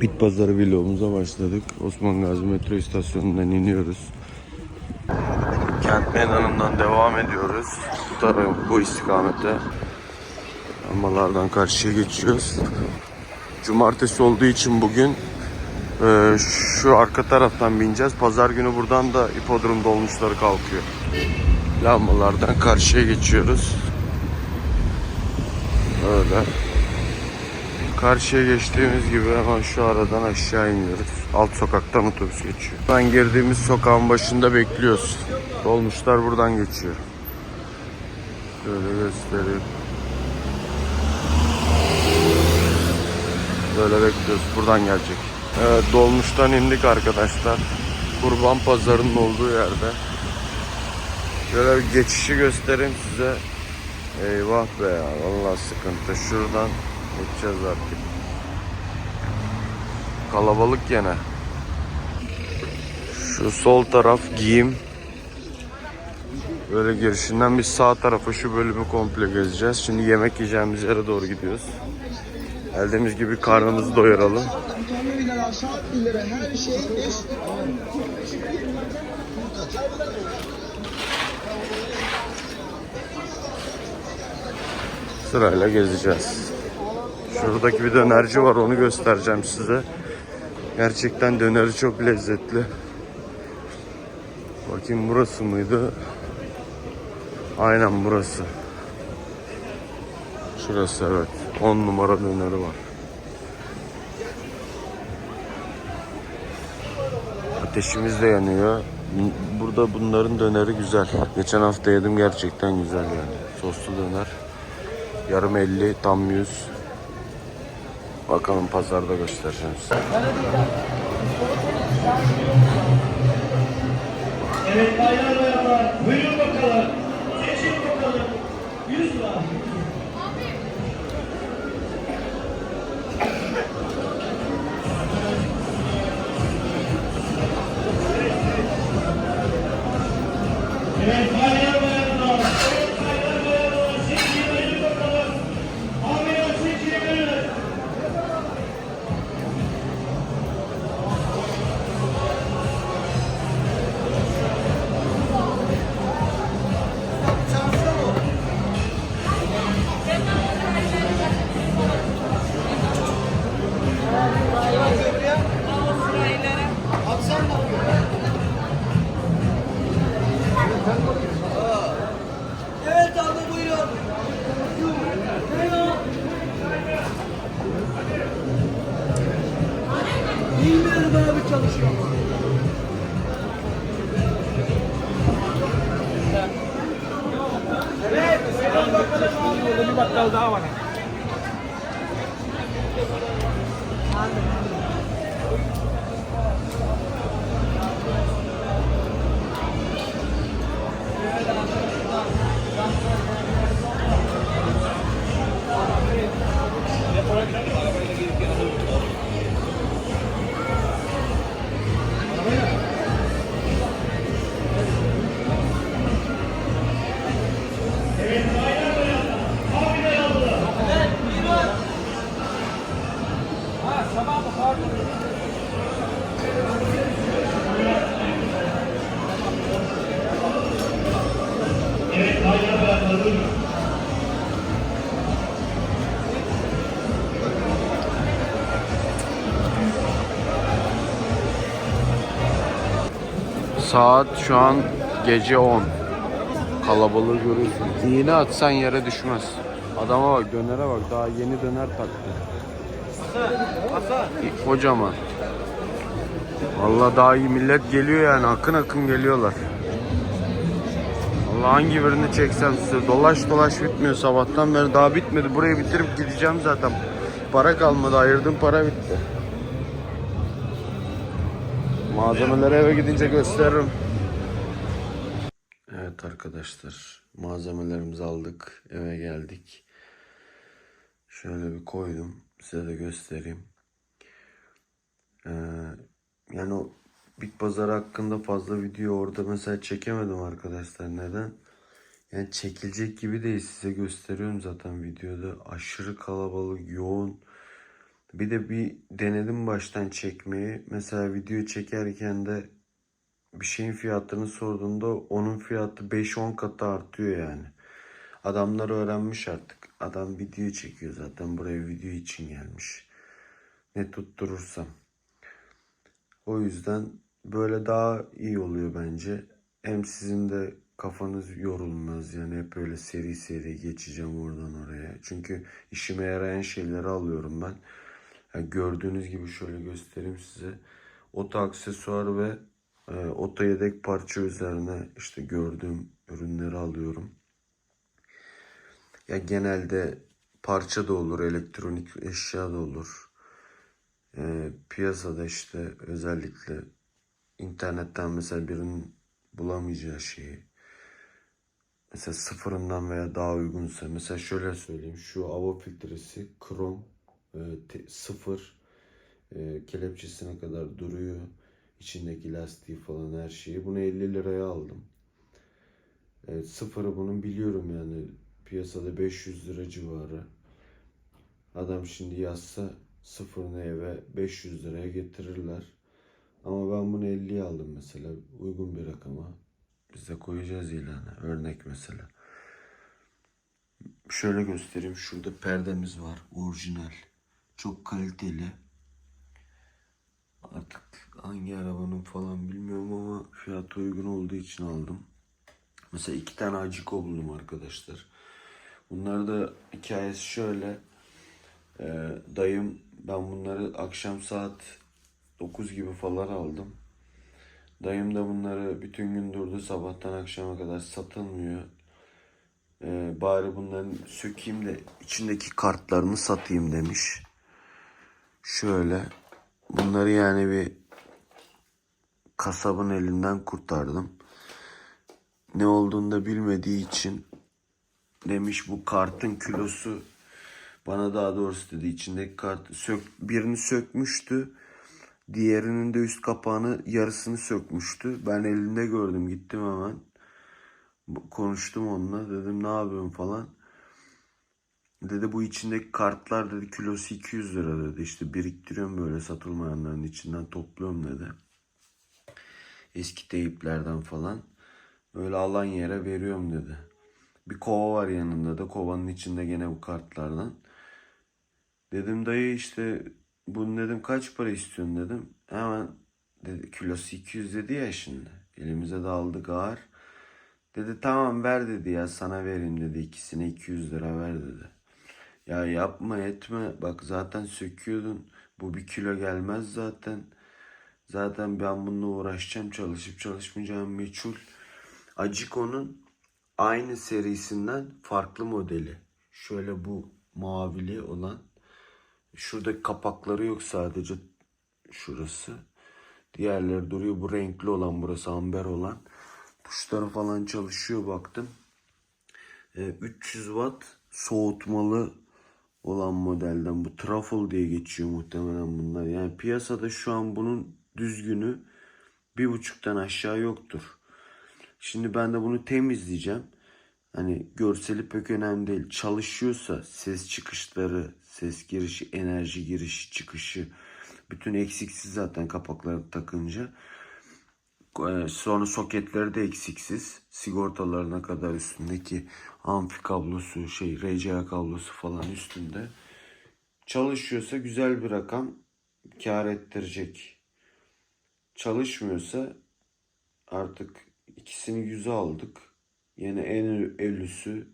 Bit pazarı vlogumuza başladık. Osman Gazi metro istasyonundan iniyoruz. Kent meydanından devam ediyoruz. Bu tarafa, bu istikamete. Lambalardan karşıya geçiyoruz. Cumartesi olduğu için bugün e, şu arka taraftan bineceğiz. Pazar günü buradan da hipodrom dolmuşları kalkıyor. Lambalardan karşıya geçiyoruz. Öyle. Karşıya geçtiğimiz gibi hemen şu aradan aşağı iniyoruz. Alt sokaktan otobüs geçiyor. Buradan girdiğimiz sokağın başında bekliyoruz. Dolmuşlar buradan geçiyor. Şöyle göstereyim. Böyle bekliyoruz. Buradan gelecek. Evet dolmuştan indik arkadaşlar. Kurban pazarının olduğu yerde. Şöyle bir geçişi göstereyim size. Eyvah be ya. Vallahi sıkıntı. Şuradan geçeceğiz artık. Kalabalık gene. Şu sol taraf giyim. Böyle girişinden biz sağ tarafa şu bölümü komple gezeceğiz. Şimdi yemek yiyeceğimiz yere doğru gidiyoruz. Geldiğimiz gibi karnımızı doyuralım. Sırayla gezeceğiz. Şuradaki bir dönerci var onu göstereceğim size. Gerçekten döneri çok lezzetli. Bakayım burası mıydı? Aynen burası. Şurası evet. 10 numara döneri var. Ateşimiz de yanıyor. Burada bunların döneri güzel. Geçen hafta yedim gerçekten güzel yani. Soslu döner. Yarım 50, tam 100. Bakalım pazarda göstereceğim size. Evet bayanlar buyurun bakalım. Seçin bakalım. 100 lira. Saat şu an gece 10. Kalabalığı görüyorsun. İğne atsan yere düşmez. Adama bak dönere bak daha yeni döner taktı. Kocaman. Vallahi daha iyi millet geliyor yani akın akın geliyorlar. Allah hangi birini çeksem size dolaş dolaş bitmiyor sabahtan beri daha bitmedi. Burayı bitirip gideceğim zaten. Para kalmadı ayırdığım para bitti. Malzemeleri eve gidince gösteririm. Evet arkadaşlar malzemelerimizi aldık eve geldik. Şöyle bir koydum size de göstereyim. Ee, yani o Bit Pazarı hakkında fazla video orada mesela çekemedim arkadaşlar. Neden? Yani çekilecek gibi değil. Size gösteriyorum zaten videoda. Aşırı kalabalık, yoğun Bir de bir denedim baştan çekmeyi. Mesela video çekerken de bir şeyin fiyatını sorduğunda onun fiyatı 5-10 katı artıyor yani. Adamlar öğrenmiş artık. Adam video çekiyor zaten buraya video için gelmiş. Ne tutturursam. O yüzden böyle daha iyi oluyor bence. Hem sizin de kafanız yorulmaz yani hep böyle seri seri geçeceğim oradan oraya. Çünkü işime yarayan şeyleri alıyorum ben. Yani gördüğünüz gibi şöyle göstereyim size. Oto aksesuar ve e, oto yedek parça üzerine işte gördüğüm ürünleri alıyorum. Ya genelde parça da olur, elektronik eşya da olur. E, piyasada işte özellikle internetten mesela birinin bulamayacağı şeyi mesela sıfırından veya daha uygunsa mesela şöyle söyleyeyim şu hava filtresi krom e, te- sıfır e, kelepçesine kadar duruyor. İçindeki lastiği falan her şeyi. Bunu 50 liraya aldım. E, sıfırı bunun biliyorum yani piyasada 500 lira civarı adam şimdi yazsa sıfırını eve 500 liraya getirirler ama ben bunu 50'ye aldım mesela uygun bir rakama biz de koyacağız ilanı örnek mesela Şöyle göstereyim. Şurada perdemiz var. Orijinal. Çok kaliteli. Artık hangi arabanın falan bilmiyorum ama fiyatı uygun olduğu için aldım. Mesela iki tane aciko buldum arkadaşlar. Bunlar da hikayesi şöyle. Ee, dayım ben bunları akşam saat 9 gibi falan aldım. Dayım da bunları bütün gün durdu sabahtan akşama kadar satılmıyor. Ee, bari bunların sökeyim de içindeki kartlarını satayım demiş. Şöyle. Bunları yani bir kasabın elinden kurtardım. Ne olduğunu da bilmediği için demiş bu kartın kilosu bana daha doğrusu dedi içindeki kart sök birini sökmüştü. Diğerinin de üst kapağını yarısını sökmüştü. Ben elinde gördüm gittim hemen. Konuştum onunla dedim ne yapıyorsun falan. Dedi bu içindeki kartlar dedi kilosu 200 lira dedi. İşte biriktiriyorum böyle satılmayanların içinden topluyorum dedi. Eski teyiplerden falan. Öyle alan yere veriyorum dedi. Bir kova var yanında da kovanın içinde gene bu kartlardan. Dedim dayı işte bunu dedim kaç para istiyorsun dedim. Hemen dedi kilosu 200 dedi ya şimdi. Elimize de aldık ağır. Dedi tamam ver dedi ya sana vereyim dedi ikisine 200 lira ver dedi. Ya yapma etme bak zaten söküyordun bu bir kilo gelmez zaten. Zaten ben bununla uğraşacağım çalışıp çalışmayacağım meçhul. Aciko'nun aynı serisinden farklı modeli. Şöyle bu mavili olan. Şurada kapakları yok sadece şurası. Diğerleri duruyor. Bu renkli olan burası amber olan. Tuşları falan çalışıyor baktım. Ee, 300 watt soğutmalı olan modelden. Bu truffle diye geçiyor muhtemelen bunlar. Yani piyasada şu an bunun düzgünü bir buçuktan aşağı yoktur. Şimdi ben de bunu temizleyeceğim. Hani görseli pek önemli değil. Çalışıyorsa ses çıkışları, ses girişi, enerji girişi, çıkışı bütün eksiksiz zaten kapakları takınca. Ee, Sonra soketleri de eksiksiz. Sigortalarına kadar üstündeki amfi kablosu, şey RCA kablosu falan üstünde. Çalışıyorsa güzel bir rakam kar ettirecek. Çalışmıyorsa artık ikisini yüze aldık. Yine en ölüsü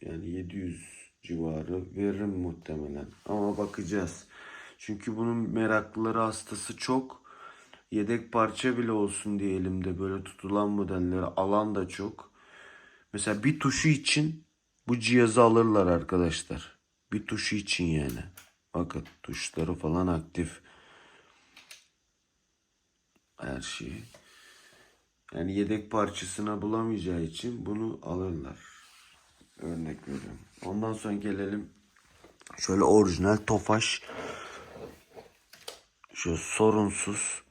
yani 700 civarı veririm muhtemelen. Ama bakacağız. Çünkü bunun meraklıları hastası çok. Yedek parça bile olsun diye elimde böyle tutulan modelleri alan da çok. Mesela bir tuşu için bu cihazı alırlar arkadaşlar. Bir tuşu için yani. Bakın tuşları falan aktif. Her şeyi. Yani yedek parçasına bulamayacağı için bunu alırlar. Örnek veriyorum. Ondan sonra gelelim şöyle orijinal Tofaş şu sorunsuz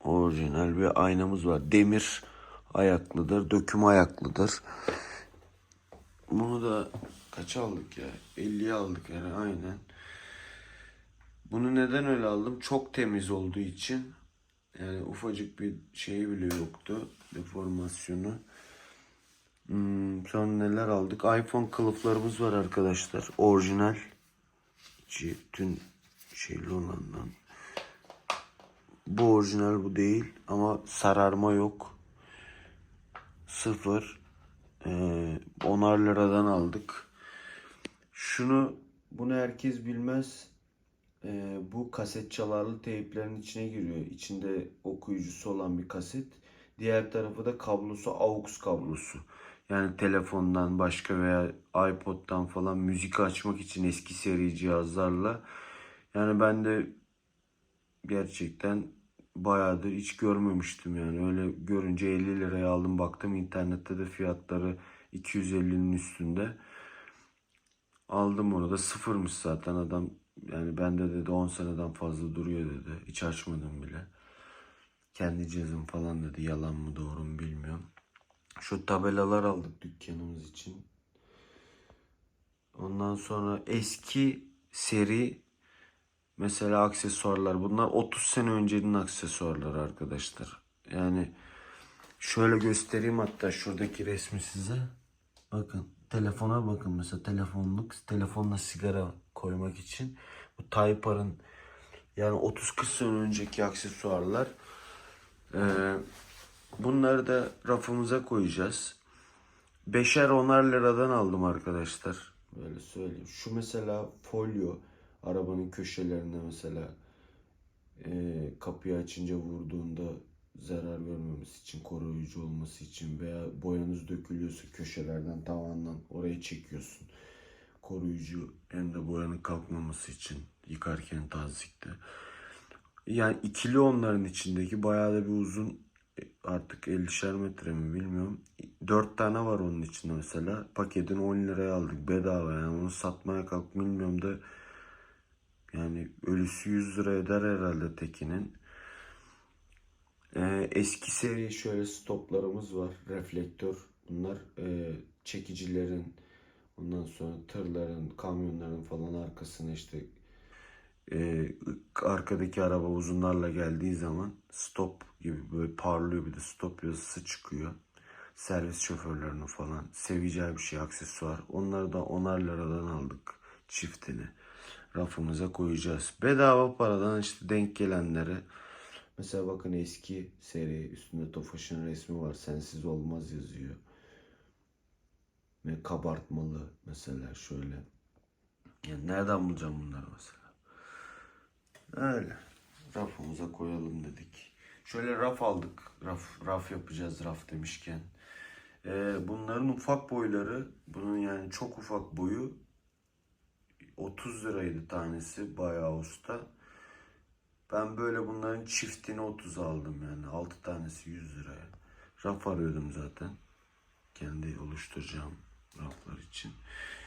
orijinal bir aynamız var. Demir ayaklıdır, döküm ayaklıdır. Bunu da kaç aldık ya? 50'ye aldık yani aynen. Bunu neden öyle aldım? Çok temiz olduğu için. Yani ufacık bir şey bile yoktu. Deformasyonu. Hmm, sonra neler aldık? iPhone kılıflarımız var arkadaşlar. Orijinal. İçi tüm şeyli olandan. Bu orijinal bu değil ama sararma yok. Sıfır. Ee, onar liradan aldık. Şunu bunu herkes bilmez. Ee, bu kaset çalarlı teyplerin içine giriyor. İçinde okuyucusu olan bir kaset. Diğer tarafı da kablosu AUX kablosu. Yani telefondan başka veya iPod'dan falan müzik açmak için eski seri cihazlarla. Yani ben de gerçekten bayağıdır hiç görmemiştim yani. Öyle görünce 50 liraya aldım baktım internette de fiyatları 250'nin üstünde. Aldım onu da sıfırmış zaten adam yani bende dedi 10 seneden fazla duruyor dedi. Hiç açmadım bile. Kendi cihazım falan dedi. Yalan mı doğru mu bilmiyorum. Şu tabelalar aldık dükkanımız için. Ondan sonra eski seri mesela aksesuarlar. Bunlar 30 sene öncenin aksesuarları arkadaşlar. Yani şöyle göstereyim hatta şuradaki resmi size. Bakın telefona bakın mesela telefonluk telefonla sigara koymak için bu Taypar'ın yani 30-40 sene önceki aksesuarlar. Ee, bunları da rafımıza koyacağız. Beşer onar liradan aldım arkadaşlar. Böyle söyleyeyim. Şu mesela folyo arabanın köşelerinde mesela e, kapıyı açınca vurduğunda zarar görmemesi için, koruyucu olması için veya boyanız dökülüyorsa köşelerden tavandan oraya çekiyorsun. Koruyucu hem de boyanın kalkmaması için yıkarken tazikte. Yani ikili onların içindeki bayağı da bir uzun e, artık 50'şer metre mi bilmiyorum. 4 tane var onun içinde mesela. Paketini 10 liraya aldık bedava yani onu satmaya kalk bilmiyorum da yani ölüsü 100 lira eder herhalde tekinin. Ee, eski seri şöyle stoplarımız var. Reflektör. Bunlar e, çekicilerin ondan sonra tırların, kamyonların falan arkasına işte e, arkadaki araba uzunlarla geldiği zaman stop gibi böyle parlıyor bir de stop yazısı çıkıyor. Servis şoförlerinin falan seveceği bir şey aksesuar. Onları da onar liradan aldık çiftini. Rafımıza koyacağız. Bedava paradan işte denk gelenleri Mesela bakın eski seri üstünde Tofaş'ın resmi var. Sensiz olmaz yazıyor. Ve kabartmalı mesela şöyle. Yani nereden bulacağım bunları mesela? Öyle. Rafımıza koyalım dedik. Şöyle raf aldık. Raf, raf yapacağız raf demişken. Ee, bunların ufak boyları, bunun yani çok ufak boyu 30 liraydı tanesi bayağı usta. Ben böyle bunların çiftini 30 aldım yani. 6 tanesi 100 liraya. Raf arıyordum zaten. Kendi oluşturacağım raflar için.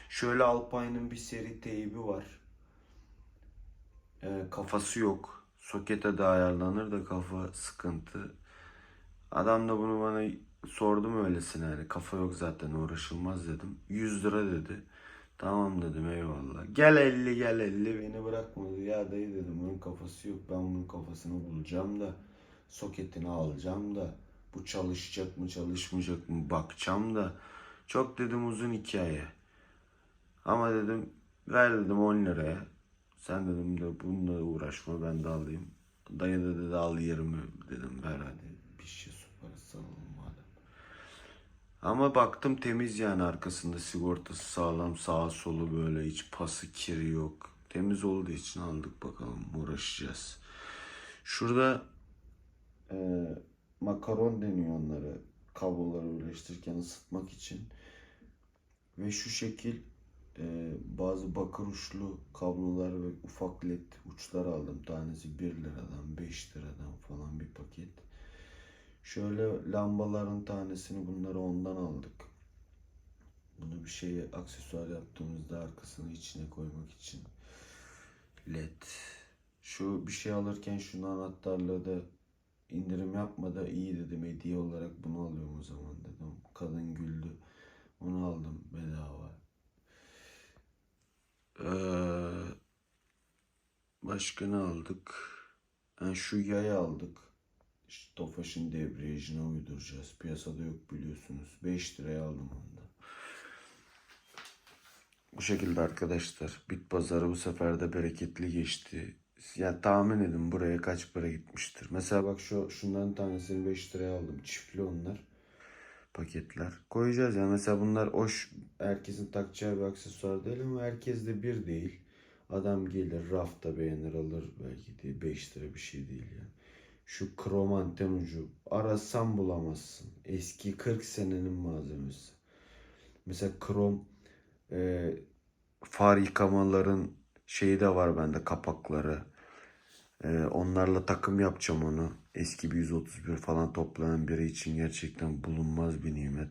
Şöyle Alpine'ın bir seri teybi var. Ee, kafası yok. Sokete de ayarlanır da kafa sıkıntı. Adam da bunu bana sordum öylesine yani. Kafa yok zaten uğraşılmaz dedim. 100 lira dedi. Tamam dedim eyvallah. Gel 50 gel 50 beni bırakmadı. Ya dayı dedim bunun kafası yok. Ben bunun kafasını bulacağım da soketini alacağım da bu çalışacak mı çalışmayacak mı bakacağım da çok dedim uzun hikaye. Ama dedim ver dedim 10 liraya. Sen dedim de bununla uğraşma ben de alayım. Dayı da dedi al 20 dedim ver hadi bir şey su parası madem. Ama baktım temiz yani arkasında sigortası sağlam sağa solu böyle hiç pası kiri yok. Temiz olduğu için aldık bakalım uğraşacağız. Şurada e, makaron deniyor onları kabloları birleştirirken ısıtmak için. Ve şu şekil e, bazı bakır uçlu kablolar ve ufak led uçlar aldım. Tanesi 1 liradan 5 liradan falan bir paket. Şöyle lambaların tanesini bunları ondan aldık. Bunu bir şeye aksesuar yaptığımızda arkasını içine koymak için. LED. Şu bir şey alırken şunu anahtarlığı da indirim yapma da iyi dedim. Hediye olarak bunu alıyorum o zaman dedim. Kadın güldü. Onu aldım bedava. Ee, başka ne aldık? Ha, şu yayı aldık. İşte Tofaş'ın debriyajına uyduracağız. Piyasada yok biliyorsunuz. 5 liraya aldım onu da. Bu şekilde arkadaşlar. Bit pazarı bu sefer de bereketli geçti. Ya tahmin edin buraya kaç para gitmiştir. Mesela bak şu şundan tanesini 5 liraya aldım. Çiftli onlar. Paketler. Koyacağız ya. Mesela bunlar hoş herkesin takacağı bir aksesuar değil ama herkes de bir değil. Adam gelir rafta beğenir alır belki diye 5 lira bir şey değil yani. Şu krom anten ucu arasan bulamazsın. Eski 40 senenin malzemesi. Mesela krom e, far yıkamaların şeyi de var bende kapakları. E, onlarla takım yapacağım onu. Eski bir 131 falan toplayan biri için gerçekten bulunmaz bir nimet.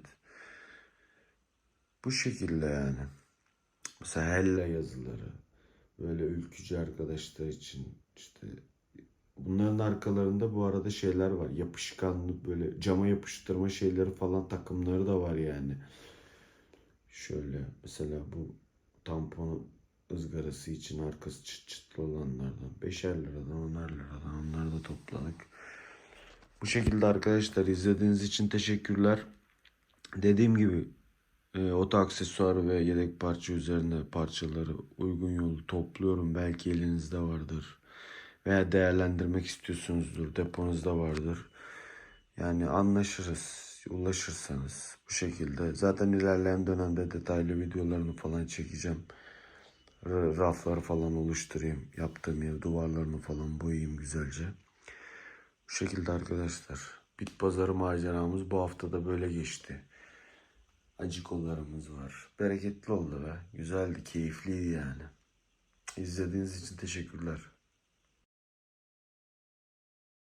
Bu şekilde yani. Mesela Hella yazıları. Böyle ülkücü arkadaşlar için işte bunların arkalarında bu arada şeyler var. Yapışkanlı böyle cama yapıştırma şeyleri falan takımları da var yani. Şöyle mesela bu tampon ızgarası için arkası çıt çıtlı olanlardan. Beşer liradan, onar liradan onları da topladık. Bu şekilde arkadaşlar izlediğiniz için teşekkürler. Dediğim gibi e, oto aksesuar ve yedek parça üzerine parçaları uygun yolu topluyorum. Belki elinizde vardır. Veya değerlendirmek istiyorsunuzdur. Deponuzda vardır. Yani anlaşırız. Ulaşırsanız bu şekilde. Zaten ilerleyen dönemde detaylı videolarını falan çekeceğim. Raflar falan oluşturayım. Yaptığım yer duvarlarını falan boyayayım güzelce. Bu şekilde arkadaşlar. Bit pazarı maceramız bu hafta da böyle geçti. Acı kollarımız var. Bereketli oldu be. Güzeldi, keyifliydi yani. İzlediğiniz için teşekkürler.